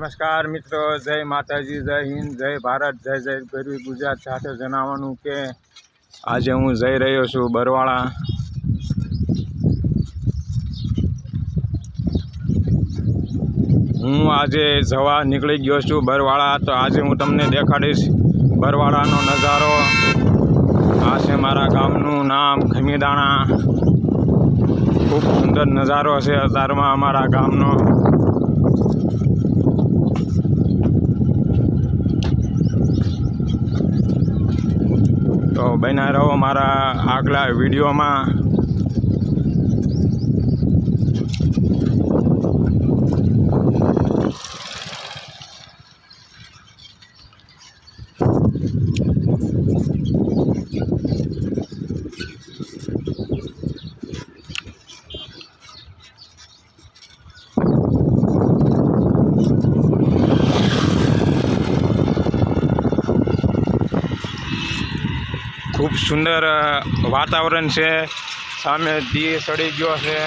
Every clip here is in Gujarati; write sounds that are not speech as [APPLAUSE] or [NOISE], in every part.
નમસ્કાર મિત્રો, જય માતાજી, જય હિન્દ, જય ભારત, જય જય ગરવી ગુજરાત સાથે જણાવવાનું કે આજે હું જઈ રહ્યો છું બરવાળા. હું આજે જવા નીકળી ગયો છું બરવાળા, તો આજે હું તમને દેખાડીશ બરવાળાનો નજારો. આ છે મારા ગામનું નામ ખમીદાણા. ખૂબ સુંદર નજારો છે અત્યારમાં અમારા ગામનો. તો બન્યા રહો મારા આગલા વિડીયોમાં. ખૂબ સુંદર વાતાવરણ છે. સામે દી ચડી ગયો છે.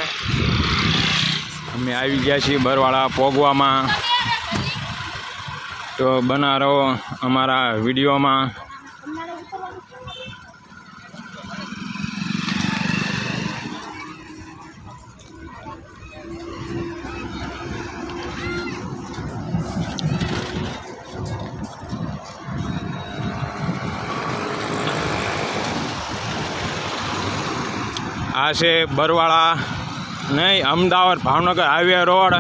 અમે આવી ગયા છીએ બરવાળા પોગવામાં. તો બના રહો અમારા વિડીયોમાં. આ છે બરવાળા, નહીં, Ahmedabad Bhavnagar highway road.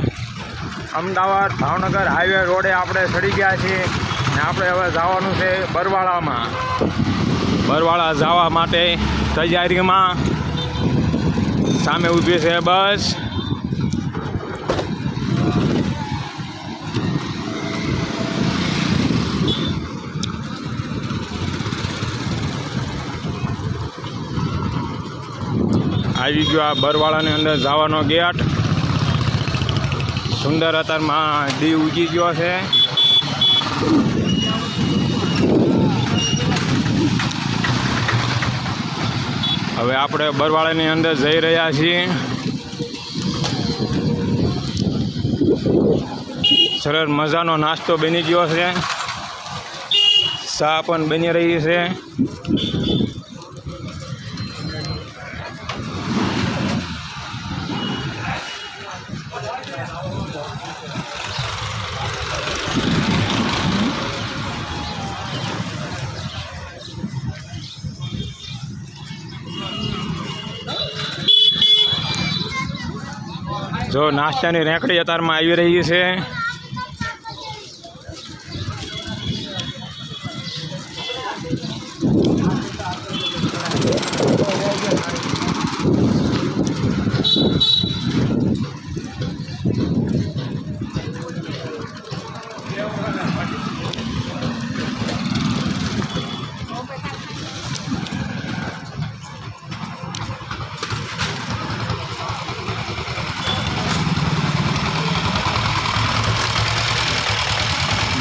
Ahmedabad Bhavnagar highway રોડે આપણે ચડી ગયા છીએ ને આપણે હવે જવાનું છે બરવાળામાં. બરવાળા જવા માટે તૈયારીમાં. સામે ઊભી છે બસ. આવી ગયો આ બરવાળાની અંદર જવાનો ગેટ. સુંદર અત્યારમાં દી ઉગી ગયો છે. હવે આપણે બરવાળાની અંદર જઈ રહ્યા છીએ. સરસ મજાનો નાસ્તો બની ગયો છે. ચા પણ બની રહી છે. જો નાસ્તાની રેંકડી અત્યારમાં આવી રહી છે.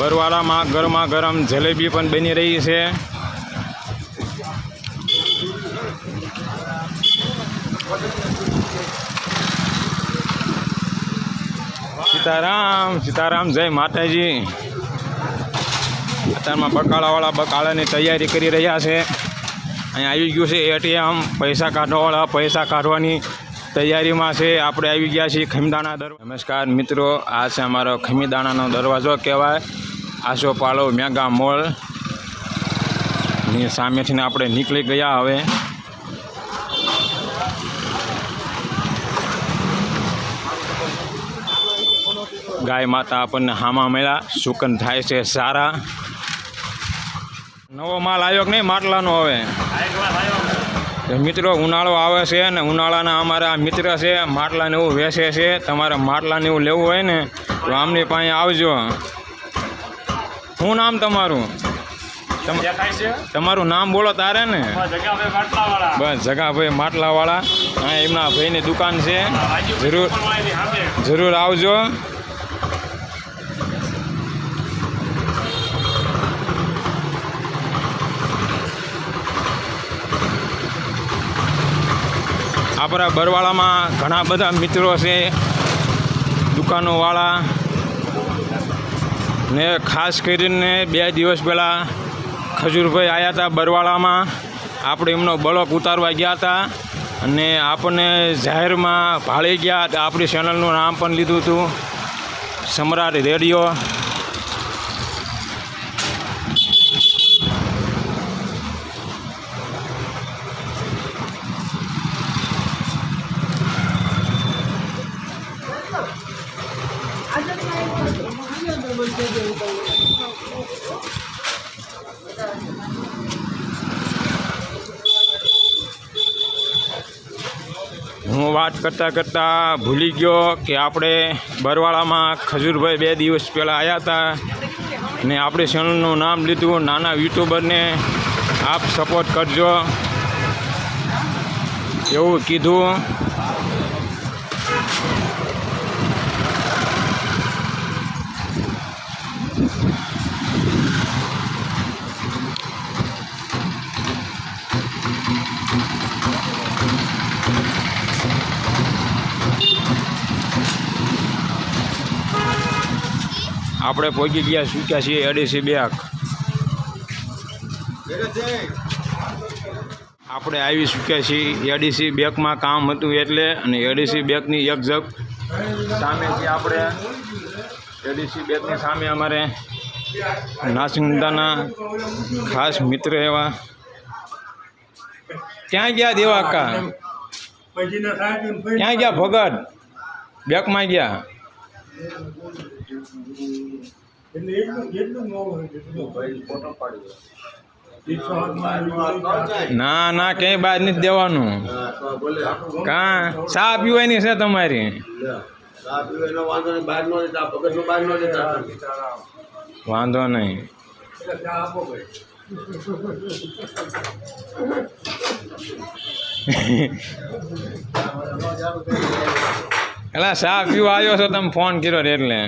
બરવાળામાં ગરમા ગરમ જલેબી પણ બની રહી છે. સીતારામ સીતારામ, જય માતાજી. અત્યારમાં બકાળાવાળા બકાળાની તૈયારી કરી રહ્યા છે. અહીંયા આવી ગયું છે એટીએમ, પૈસા કાઢવાવાળા, પૈસા કાઢવાની તૈયારીમાં છે. આપણે આવી ગયા છીએ ખમીદાણા દરવાજો નમસ્કાર મિત્રો, આ છે અમારો ખમીદાણાનો દરવાજો કહેવાય. આશો પાલો, મેગા મોલ. ની સામેથી આપણે નીકળી ગયા હવે. ગાય માતા આપણને હામા મળ્યા. સુકન થાય છે સારા. નવો માલ આવ્યો કે નહીં? માટલાનો હવે. મિત્રો, ઉનાળો આવે છે ને ઉનાળાના અમારા મિત્ર છે, માટલાને એવું વેસે છે. તમારે માટલાને એવું લેવું હોય ને, તો આમની પાસે આવજો. શું નામ તમારું? તમારું નામ બોલો તારે ને. બસ જગાભાઈ માટલાવાળા. હા એમના ભાઈની દુકાન છે. જરૂર જરૂર આવજો. આપણા બરવાળામાં ઘણા બધા મિત્રો છે. દુકાનોવાળા. ને ખાસ કરીને બે દિવસ પહેલાં ખજૂરભાઈ આવ્યા હતા બરવાળામાં. આપણે એમનો બળક ઉતારવા ગયા હતા અને આપણને જાહેરમાં ભાળી ગયા. આપણી ચેનલનું નામ પણ લીધું હતું. સમ્રાટ રેડિયો. હું વાત કરતાં કરતાં ભૂલી ગયો કે આપણે બરવાળામાં ખજૂરભાઈ બે દિવસ પહેલાં આવ્યા હતા ને આપણી ચેનલનું નામ લીધું. નાના યુટ્યુબરને આપ સપોર્ટ કરજો. એવું કીધું. આપણે પહોંચી ગયા ચૂક્યા છીએ એડીસી બેક આપણે આવી ચૂક્યા છીએ એડીસી બેકમાં કામ હતું એટલે, અને એડીસી બેકની એક જગ. સામે આપણે એડીસી બેકની સામે અમારે નાસિંદાના ખાસ મિત્ર એવા. ક્યાં ગયા દેવાકા? ક્યાં ગયા ભગત? બેકમાં ગયા. એટલે એટલું એટલું ન ના ના ક્યાંય બાદ નથી દેવાનું. કાં? ચા પીવાની છે તમારી. વાંધો નહીં આપો [LAUGHS] ભાઈ સાહેબ પીવા આવ્યો છો તમે? ફોન કર્યો એટલે.